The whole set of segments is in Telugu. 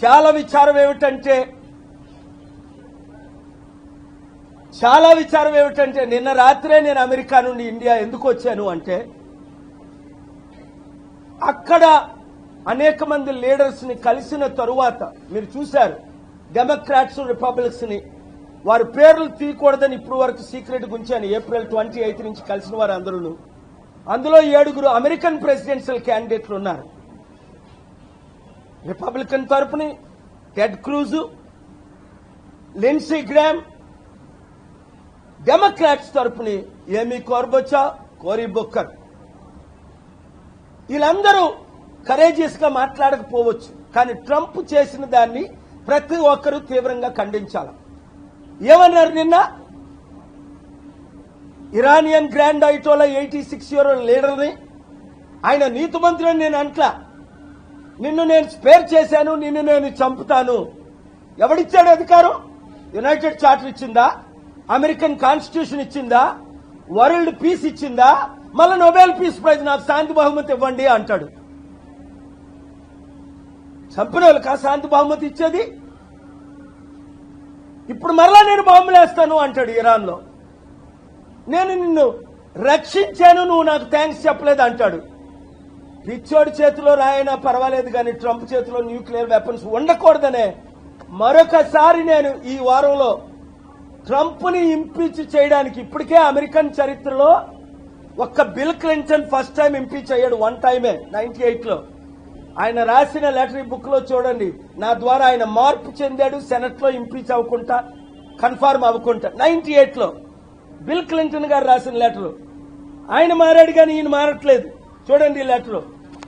చాలా విచారం ఏమిటంటే చాలా విచారం ఏమిటంటే నిన్న రాత్రే నేను అమెరికా నుండి ఇండియా ఎందుకు వచ్చాను అంటే అక్కడ అనేక మంది లీడర్స్ని కలిసిన తరువాత మీరు చూశారు డెమోక్రాట్స్ రిపబ్లిక్స్ని వారి పేర్లు తీయకూడదని ఇప్పుడు వరకు సీక్రెట్ గుంచాను ఏప్రిల్ ట్వంటీ ఎయిత్ నుంచి కలిసిన వారు అందరూ అందులో ఏడుగురు అమెరికన్ ప్రెసిడెన్షియల్ క్యాండిడేట్లు ఉన్నారు. Republican తరపుని Ted Cruz Lindsey Graham Democrats తరపుని ఏమీ కోర్బొచ్చా కోరీ బొక్కర్ వీళ్ళందరూ కరేజియస్గా మాట్లాడకపోవచ్చు కానీ ట్రంప్ చేసిన దాన్ని ప్రతి ఒక్కరూ తీవ్రంగా ఖండించాలి. ఏమన్నారు నిన్న? Iranian grand ayatollah eighty six year లీడర్ని ఆయన నీతి మంత్రి నేను అంట్లా నిన్ను నేను స్పేర్ చేశాను నిన్ను నేను చంపుతాను. ఎవడిచ్చాడు అధికారం? యునైటెడ్ చార్టర్ ఇచ్చిందా? అమెరికన్ కాన్స్టిట్యూషన్ ఇచ్చిందా? వరల్డ్ పీస్ ఇచ్చిందా? మళ్ళీ నోబెల్ పీస్ ప్రైజ్ నాకు శాంతి బహుమతి ఇవ్వండి అంటాడు. చంపిన వాళ్ళకా శాంతి బహుమతి ఇచ్చేది? ఇప్పుడు మరలా నేను బాంబులేస్తాను అంటాడు ఇరాన్లో నేను నిన్ను రక్షించాను నువ్వు నాకు థ్యాంక్స్ చెప్పలేదు అంటాడు. పిచ్చోడి చేతిలో రాయనా పర్వాలేదు కానీ ట్రంప్ చేతిలో న్యూక్లియర్ వెపన్స్ ఉండకూడదనే మరొకసారి నేను ఈ వారంలో ట్రంప్ని ఇంపీచ్ చేయడానికి ఇప్పటికే అమెరికన్ చరిత్రలో ఒక్క Bill Clinton first time impeach అయ్యాడు వన్ టైమే నైన్టీ ఎయిట్లో. ఆయన రాసిన లెటరీ బుక్లో చూడండి నా ద్వారా ఆయన మార్పు చెందాడు సెనెట్లో ఇంపీచ్ అవ్వకుండా కన్ఫర్మ్ అవ్వకుండా నైన్టీ ఎయిట్లో. బిల్ క్లింటన్ గారు రాసిన లెటర్. ఆయన మారాడు కానీ ఈయన మారట్లేదు. చూడండి ఈ లెటర్.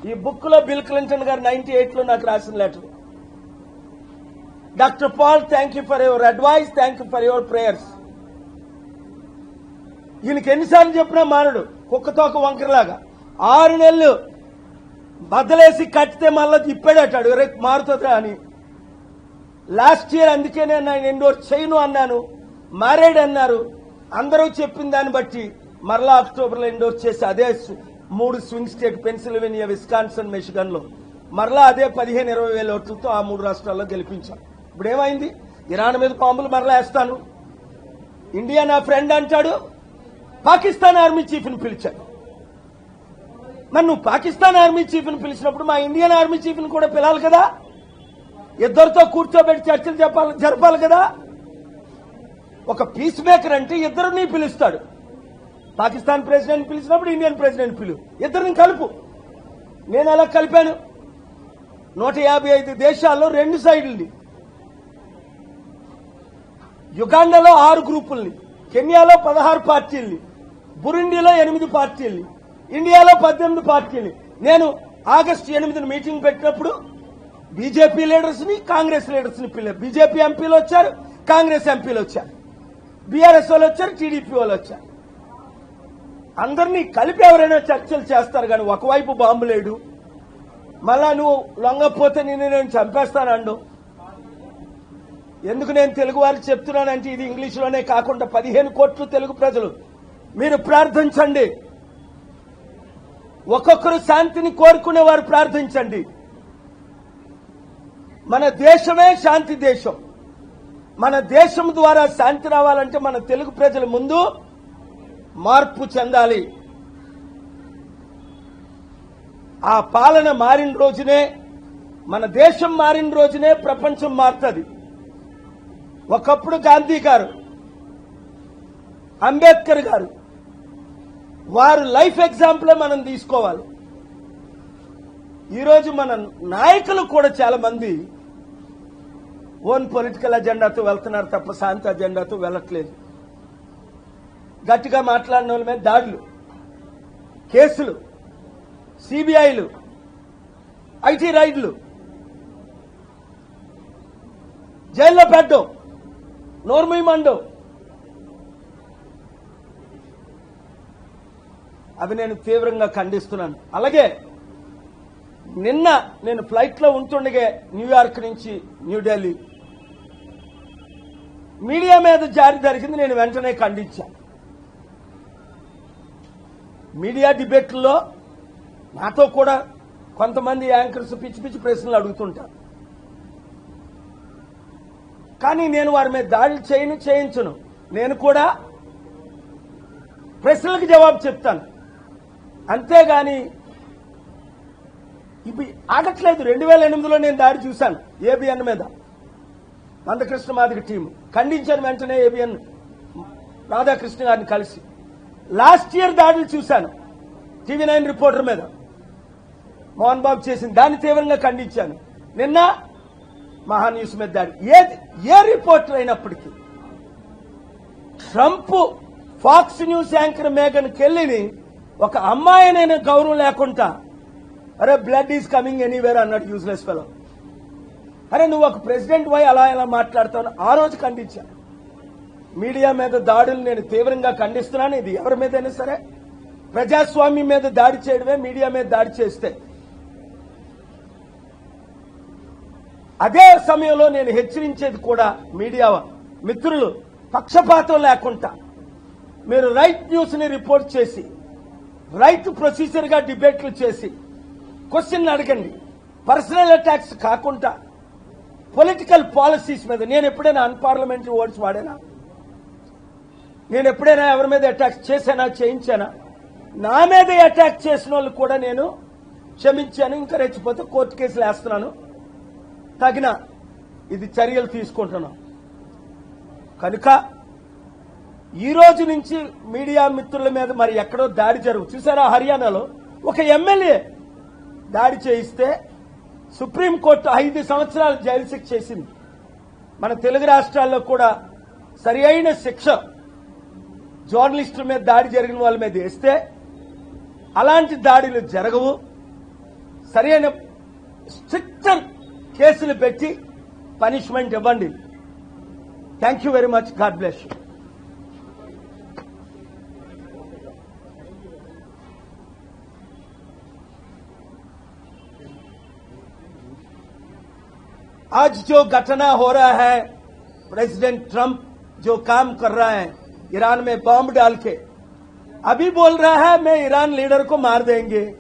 ఈ బుక్లో బిల్ క్లింటన్ గారు నైన్టీ ఎయిట్లో నాకు రాసిన letter doctor Paul thank you for your advice thank you for your prayers ఈయనకి ఎన్నిసార్లు చెప్పినా మానడు కుక్కతోక వంకరలాగా. ఆరు నెలలు బద్దలేసి కట్టితే మళ్ళీ తిప్పాడటాడు రేపు మారుతుందా అని. లాస్ట్ ఇయర్ అందుకే నేను ఆయన ఎండోర్ చేయను అన్నాను మారేడు అన్నారు. అందరూ చెప్పిన దాన్ని బట్టి మరలా అక్టోబర్లో ఎండోర్ చేసి అదే మూడు స్వింగ్ స్టేట్ పెన్సిల్వేనియా విస్కాన్సన్ మిషిగన్లో మరలా అదే పదిహేను ఇరవై వేల ఓట్లతో ఆ మూడు రాష్ట్రాల్లో గెలిపించాం. ఇప్పుడు ఏమైంది ఇరాన్ మీద బాంబులు మరలా వేస్తాను. ఇండియా నా ఫ్రెండ్ అంటాడు. పాకిస్తాన్ ఆర్మీ చీఫ్ని పిలిచాడు మరి నువ్వు పాకిస్తాన్ ఆర్మీ చీఫ్ని పిలిచినప్పుడు మా ఇండియన్ ఆర్మీ చీఫ్ని కూడా పిలాలి కదా? ఇద్దరితో కూర్చోబెట్టి చర్చలు చెప్పాలి జరపాలి కదా? ఒక పీస్ మేకర్ అంటే ఇద్దరిని పిలుస్తాడు. పాకిస్తాన్ ప్రెసిడెంట్ పిలిచినప్పుడు ఇండియన్ ప్రెసిడెంట్ పిలు. ఇద్దరిని కలుపు. నేను అలా కలిపాను? నూట యాభై ఐదు దేశాల్లో రెండు సైడ్లని. యుగాండాలో ఆరు గ్రూపుల్ని. కెన్యాలో పదహారు పార్టీల్ని. బురుండిలో ఎనిమిది పార్టీల్ని. ఇండియాలో పద్దెనిమిది పార్టీల్ని. నేను ఆగస్టు ఎనిమిదిని మీటింగ్ పెట్టినప్పుడు బీజేపీ లీడర్స్ని కాంగ్రెస్ లీడర్స్ని పిల్లలు బీజేపీ ఎంపీలు వచ్చారు కాంగ్రెస్ ఎంపీలు వచ్చారు. బీఆర్ఎస్ వాళ్ళు వచ్చారు టీడీపీ వాళ్ళు వచ్చారు. అందరినీ కలిపి ఎవరైనా చర్చలు చేస్తారు కానీ ఒకవైపు బాంబు లేడు. మళ్ళా నువ్వు లొంగపోతే నిన్ను నేను చంపేస్తానండు. ఎందుకు నేను తెలుగు వారికి చెప్తున్నానంటే ఇది ఇంగ్లీష్లోనే కాకుండా పదిహేను కోట్లు తెలుగు ప్రజలు. మీరు ప్రార్థించండి. ఒక్కొక్కరు శాంతిని కోరుకునేవారు ప్రార్థించండి. మన దేశమే శాంతి దేశం. మన దేశం ద్వారా శాంతి రావాలంటే మన తెలుగు ప్రజల ముందు మార్పు చెందాలి. ఆ పాలన మారిన రోజునే మన దేశం మారిన రోజునే ప్రపంచం మారుతుంది. ఒకప్పుడు గాంధీ గారు అంబేద్కర్ గారు వారు లైఫ్ ఎగ్జాంపులే మనం తీసుకోవాలి. ఈరోజు మన నాయకులు కూడా చాలా మంది ఓన్ పొలిటికల్ అజెండాతో వెళ్తున్నారు తప్ప శాంతి అజెండాతో వెళ్ళట్లేదు. గట్టిగా మాట్లాడిన వాళ్ళ మీద దాడులు కేసులు సిబిఐలు ఐటీ రైడ్లు. జైల్లో పెట్టడం నోర్మీ మండం. అవి నేను తీవ్రంగా ఖండిస్తున్నాను. అలాగే నిన్న నేను ఫ్లైట్లో ఉంటుండగే న్యూయార్క్ నుంచి న్యూఢిల్లీ మీడియా మీద జారి జరిగింది నేను వెంటనే ఖండించాను మీడియా డిబేట్లో నాతో కూడా కొంతమంది యాంకర్స్ పిచ్చి పిచ్చి ప్రశ్నలు అడుగుతుంటారు. కానీ నేను వారి మీద దాడులు చేయను చేయించను. నేను కూడా ప్రశ్నలకు జవాబు చెప్తాను. అంతేగాని ఇవి ఆగట్లేదు. రెండు వేల ఎనిమిదిలో నేను దాడి చూశాను ఏబిఎన్ మీద. మందకృష్ణ మాదిరి టీం ఖండించాను వెంటనే ఏబిఎన్ రాధాకృష్ణ గారిని కలిసి. లాస్ట్ ఇయర్ దాడులు చూశాను. టీవీ నైన్ రిపోర్టర్ మీద. మోహన్ బాబు చేసింది దాన్ని తీవ్రంగా ఖండించాను. నిన్న మహా న్యూస్ మీద దాడి. ఏది? ఏ రిపోర్టర్ అయినప్పటికీ Trump Fox news anchor Megyn కెల్లిని ఒక అమ్మాయినైన గౌరవం లేకుండా అరే బ్లడ్ ఈజ్ కమింగ్ ఎనీవేర్ అన్నాడు యూజ్లెస్ ఫెలో. అరే నువ్వు ఒక ప్రెసిడెంట్ వై అలా ఇలా మాట్లాడతావు ఆ రోజు ఖండించాను. మీడియా మీద దాడులు నేను తీవ్రంగా ఖండిస్తున్నాను. ఇది ఎవరి మీదైనా సరే ప్రజాస్వామ్యం మీద దాడి చేయడమే మీడియా మీద దాడి చేస్తే. అదే సమయంలో నేను హెచ్చరించేది కూడా మీడియా మిత్రులు పక్షపాతం లేకుండా మీరు రైట్ న్యూస్ని రిపోర్ట్ చేసి రైట్ ప్రొసీజర్గా డిబేట్లు చేసి క్వశ్చన్ అడగండి. పర్సనల్ అటాక్స్ కాకుండా పొలిటికల్ పాలసీస్ మీద నేను ఎప్పుడైనా అన్పార్లమెంటరీ వర్డ్స్ వాడానా? నేను ఎప్పుడైనా ఎవరి మీద అటాక్ చేశానా చేయించానా? నా మీద అటాక్ చేసిన వాళ్ళు కూడా నేను క్షమించాను ఇంకా రెచ్చిపోతే కోర్టు కేసులు వేస్తున్నాను. తగిన ఇది చర్యలు తీసుకుంటున్నాం. కనుక ఈ రోజు నుంచి మీడియా మిత్రుల మీద మరి ఎక్కడో దాడి జరుగు చూసారా హర్యానాలో? ఒక ఎమ్మెల్యే దాడి చేయిస్తే సుప్రీంకోర్టు ఐదు సంవత్సరాలు జైలు శిక్ష చేసింది. మన తెలుగు రాష్ట్రాల్లో కూడా సరి అయిన శిక్ష జర్నలిస్టుల మీద దాడి జరిగిన వాళ్ళ మీద వేస్తే అలాంటి దాడులు జరగవు సరైన స్ట్రిక్టర్ కేసులు పెట్టి పనిష్మెంట్ ఇవ్వండి thank you very much God bless you आज जो घटना हो रहा है प्रेसिडेंट ट्रंप जो काम कर रहा है ईरान में बॉम्ब डाल के। अभी बोल रहा है, मैं ईरान लीडर को मार देंगे।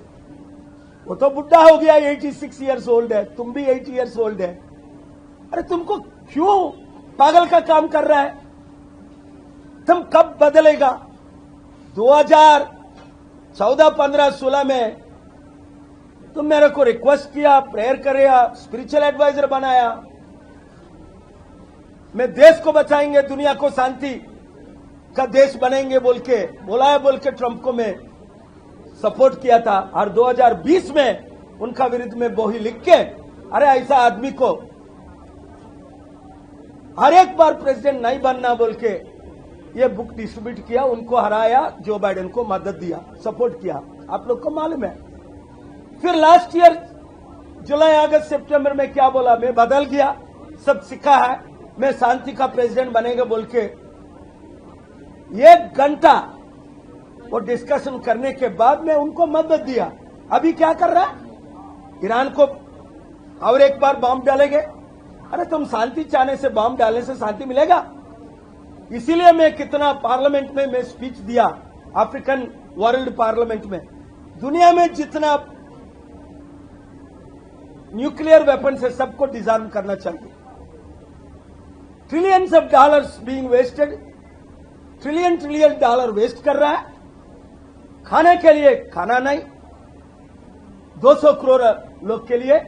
वो तो बुढ़ा हो गया 86 इयर्स ओल्ड है। तुम भी 80 इयर्स ओल्ड है। अरे तुमको क्यों पागल का काम कर रहा है? तुम कब बदलेगा? 2014 15 16 में तुम मेरे को रिक्वेस्ट किया प्रेयर किया स्पिरिचुअल एडवाइजर बनाया। मैं देश को बचाएँगे, दुनिया को शांति। का देश बनेंगे बोल के, बोला है बोल के ट्रंप को मैं सपोर्ट किया था। और 2020 में उनका विरुद्ध में बोही लिख के, अरे ऐसा आदमी को हर एक बार प्रेसिडेंट नहीं बनना बोल के, ये बुक डिस्ट्रीब्यूट किया, उनको हराया, जो बाइडेन को मदद दिया, सपोर्ट किया। आप लोग को मालूम है। फिर लास्ट ईयर जुलाई, अगस्त, सितंबर में क्या बोला? मैं बदल गया, सब सीखा है। मैं शांति का प्रेसिडेंट बनेगा बोल के एक घंटा वो डिस्कशन करने के बाद में उनको मदद दिया। अभी क्या कर रहा है? ईरान को और एक बार बॉम्ब डालेंगे। अरे तुम शांति चाहने से बॉम्ब डालने से शांति मिलेगा। इसीलिए मैं कितना पार्लियामेंट में मैं स्पीच दिया अफ्रीकन वर्ल्ड पार्लियामेंट में। दुनिया में जितना न्यूक्लियर वेपन्स है, सबको डिजार्म करना चाहिए। Trillions of dollars being wasted trillion trillion dollar waste कर रहा है। खाने के लिए खाना नहीं 200 करोड़ लोग के लिए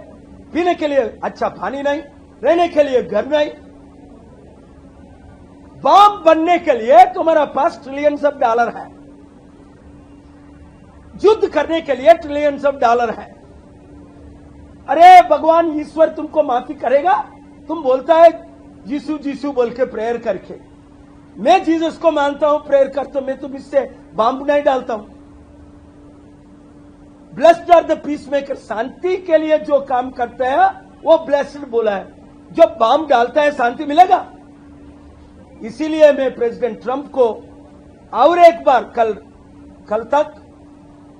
पीने के लिए अच्छा पानी नहीं, रहने के लिए घर नहीं। बॉम्ब बनने के लिए तुम्हारा पास ट्रिलियंस ऑफ़ डॉलर है। युद्ध करने के लिए ट्रिलियंस ऑफ़ डॉलर है। अरे भगवान, ईश्वर तुमको माफ़ी करेगा, तुम बोलता है, जीसू जीसू बोल के प्रेयर करके। मैं जीसस को मानता हूँ, प्रेयर करता हूँ, मैं तुम इससे बॉम्ब नहीं डालता हूँ। Blessed are the peacemaker शांति के लिए जो काम करते हैं, वो ब्लेस्ड बोला है। जो बॉम्ब डालता है, शांति मिलेगा। इसीलिए मैं प्रेसिडेंट ट्रंप को और एक बार कल कल तक,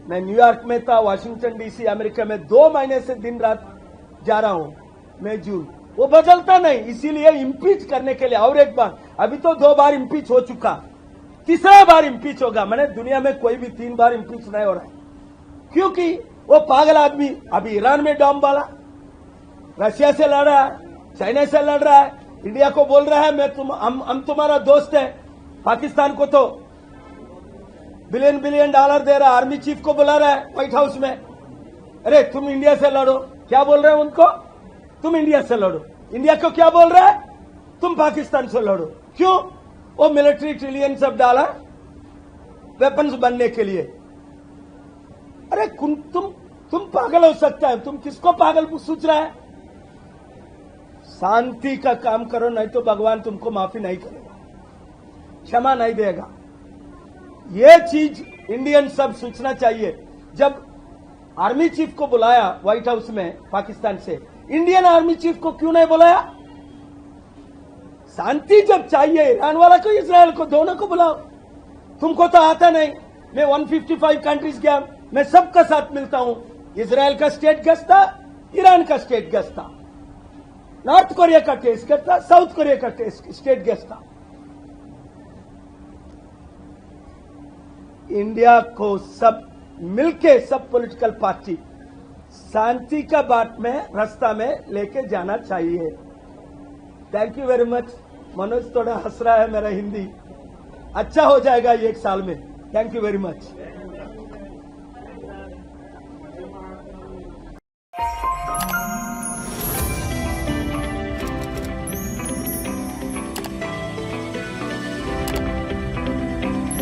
मैं न्यूयॉर्क में था, वाशिंगटन डीसी, अमेरिका में दो महीने से दिन रात जा रहा हूँ। मैं जून। वो बदलता नहीं इसीलिए इम्पीच करने के लिए। और एक बार अभी तो दो बार इम्पीच हो चुका। तीसरा बार इम्पीच होगा। मैंने दुनिया में कोई भी तीन बार इम्पीच नहीं हो रहा है। क्योंकि वो पागल आदमी अभी ईरान में डॉम वाला रशिया से लड़ रहा है चाइना से लड़ रहा है इंडिया को बोल रहा है मैं तुम हम, हम तुम्हारा दोस्त है। पाकिस्तान को तो बिलियन बिलियन डॉलर दे रहा है। आर्मी चीफ को बुला रहा है व्हाइट हाउस में। अरे तुम इंडिया से लड़ो। क्या बोल रहे हैं उनको? तुम इंडिया से लड़ो। इंडिया को क्या बोल रहा है? तुम पाकिस्तान से लड़ो। क्यों? वो मिलिट्री ट्रिलियन सब डाला वेपन्स बनने के लिए। अरे तुम तुम पागल हो सकता है। तुम किसको पागल सोच रहा है? शांति का काम करो, नहीं तो भगवान तुमको माफ़ी नहीं करेगा। क्षमा नहीं देगा। ये चीज़ इंडियन सब सोचना चाहिए। जब आर्मी चीफ को बुलाया व्हाइट हाउस में पाकिस्तान से इंडियन आर्मी चीफ को क्यों नहीं बुलाया? शांति जब चाहिए, ईरान वाला को, इसराइल को, दोनों को बुलाओ। तुमको तो आता नहीं। मैं 155 कंट्रीज़ गया, मैं सबका साथ मिलता हूँ। इसराइल का स्टेट गेस्ट था, ईरान का स्टेट गेस्ट था। नॉर्थ कोरिया का टेस्ट गेस्ट था साउथ कोरिया का टेस्ट स्टेट गेस्ट था। इंडिया को सब मिलके सब पॉलिटिकल पार्टी शांति का बाट में, रास्ता में लेके जाना चाहिए। Thank you very much Manoj थोड़ा हंस रहा है मेरा हिंदी। अच्छा हो जाएगा ये एक साल में। Thank you very much